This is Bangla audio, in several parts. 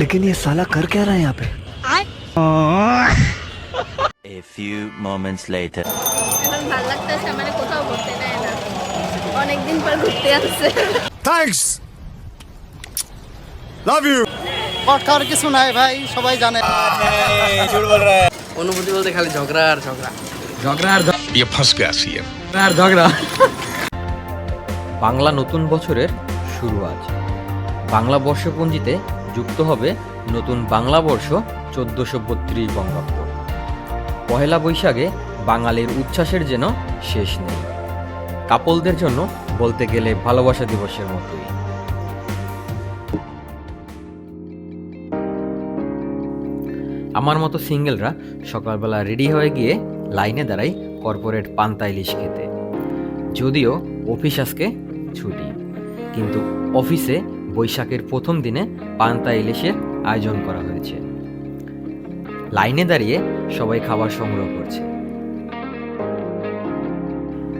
लेकिन ये साला कर क्या रहा है यहाँ पे A few moments later. এখন ভালো লাগতেছে মানে কোথাও ঘুরতে নেয় না অনেকদিন পর ঘুরতে আসছে থ্যাঙ্কস লাভ ইউ কট খাওয়ার কিছু নাই ভাই সবাই জানে অনুভূতি বলতে খালি ঝগড়া আর ঝগড়া ঝগড়া আর ये फंस गया सीएम ঝগড়া আর ঝগড়া বাংলা নতুন বছরের শুরু আজ বাংলা বর্ষপঞ্জিতে যুক্ত হবে নতুন বাংলা বর্ষ চোদ্দশো বত্রিশ বঙ্গাব্দ। পহেলা বৈশাখে বাঙালির উচ্ছ্বাসের যেন শেষ নেই। কাপলদের জন্য বলতে গেলে ভালোবাসা দিবসের মতোই। আমার মতো সিঙ্গেলরা সকালবেলা রেডি হয়ে গিয়ে লাইনে দাঁড়াই কর্পোরেট পান্তা ইলিশ খেতে। যদিও অফিস আজকে ছুটি, কিন্তু অফিসে বৈশাখের প্রথম দিনে পান্তা ইলিশের আয়োজন করা হয়েছে। লাইনে দাঁড়িয়ে সবাই খাবার সংগ্রহ করছে।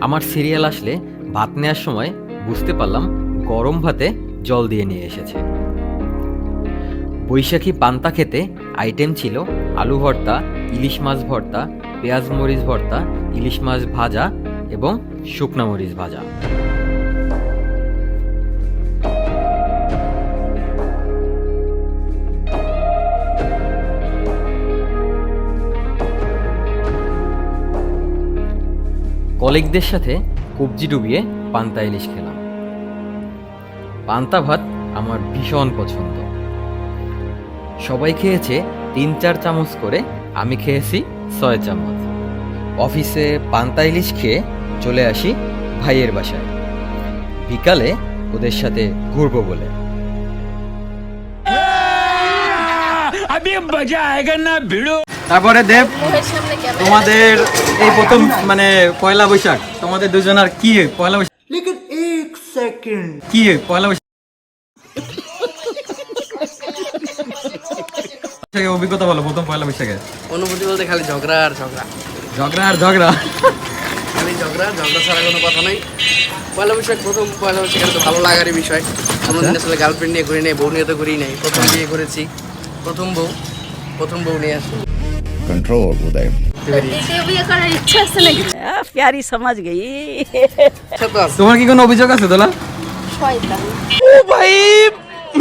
আমার সিরিয়াল আসলে ভাত নেওয়ার সময় বুঝতে পারলাম গরম ভাতে জল দিয়ে নিয়ে এসেছে। বৈশাখী পান্তা খেতে আইটেম ছিল আলু ভর্তা, ইলিশ মাছ ভর্তা, পেঁয়াজ মরিচ ভর্তা, ইলিশ মাছ ভাজা এবং শুকনা মরিচ ভাজা। কলিগদের সাথে কবজি ডুবিয়ে পান্তা ইলিশ খেলাম পান্তা ভাত আমার ভীষণ পছন্দ সবাই খেয়েছে তিন চার চামচ করে আমি খেয়েছি ছয় চামচ অফিসে পান্তা ইলিশ খেয়ে চলে আসি ভাইয়ের বাসায় বিকালে ওদের সাথে ঘুরবো বলে তারপরে দেব মুখের সামনে ক্যামেরা তোমাদের এই প্রথম মানে পয়লা বৈশাখ তোমাদের দুজনের কি পয়লা বৈশাখ। লেকিন এক সেকেন্ড কি পয়লা বৈশাখ। অভিজ্ঞতা বলো প্রথম পয়লা বৈশাখে অনুভূতি বলতে খালি ঝগড়া আর ঝগড়া। ঝগড়া আর ঝগড়া। খালি ঝগড়া ঝগড়া ছাড়া কোনো কথা নেই। পয়লা বৈশাখ প্রথম পয়লা বৈশাখ তো ভালো লাগারই বিষয়। কোনোদিন আসলে গার্লফ্রেন্ড নিয়ে ঘুরি নেই বউ নিয়ে তো ঘুরি নাই। প্রথম বিয়ে করেছি প্রথম বউ প্রথম বউ নিয়ে আসি control with them. প্যারি সমাজ গেই তোমার কি কোনো অভিযোগ আছে দোলা ও ভাই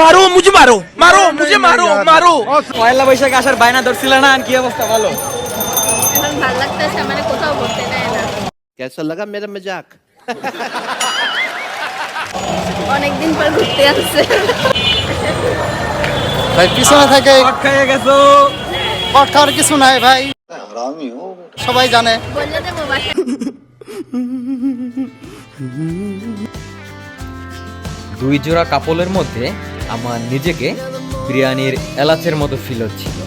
মারো মুঝে মারো মারো মুঝে মারো মারো পয়লা বৈশাখ আসার বায়না ধরছিল না আর কি অবস্থা ভালো এখন ভালো লাগতেছে মানে কোথাও ঘুরতে যায় না কেসা লাগা মেরা মজাক অনেকদিন পর ঘুরতে আসছে ভাই পিছনে থাকে খেয়ে গেছো কট খাওয়ার কিছু নাই ভাই। সবাই জানে। বললে দেবো বাসা দুই জোড়া কাপলের মধ্যে আমার নিজেকে বিরিয়ানির এলাচের মতো ফিল হচ্ছিল।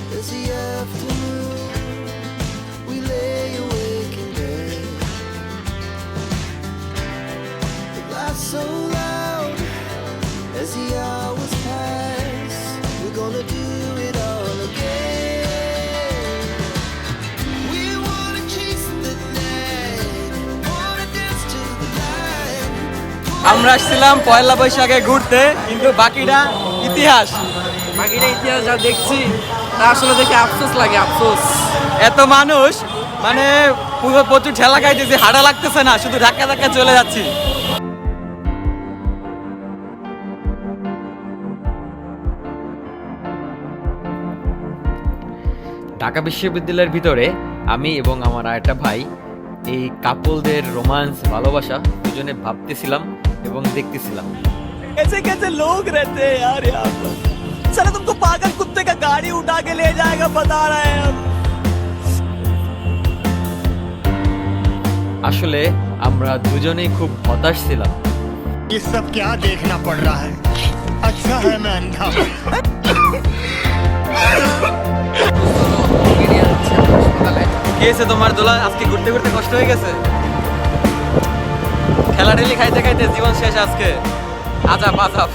আমরা আসছিলাম পয়লা বৈশাখে ঘুরতে কিন্তু বাকিটা ইতিহাস। বাকিটা ইতিহাস যা দেখছি তা আসলে দেখে আফসোস লাগে আফসোস। এত মানুষ মানে পুরো প্রচুর ঠেলা খাইতেছি হাঁটা লাগতেছে না শুধু ধাক্কা ধাক্কা চলে যাচ্ছি। ঢাকা বিশ্ববিদ্যালয়ের ভিতরে আমি এবং আমার আরেকটা ভাই এই কাপলদের রোমান্স ভালোবাসা দুজনে ভাবতেছিলাম। এবং দেখতেছিলাম कैसे कैसे लोग रहते हैं यार यहाँ पर साला तुमको पागल कुत्ते का गाड़ी उठा के ले जाएगा बता रहे हैं हम আসলে আমরা দুজনেই খুব হতাশ ছিলাম ये सब क्या देखना पड़ रहा है अच्छा है मैं अंधा हूँ কি হয়েছে তোমার দোলা আজকে ঘুরতে ঘুরতে কষ্ট হয়ে গেছে খেলা ঠেলি খাইতে খাইতে জীবন শেষ আজকে। আজাব আজাব।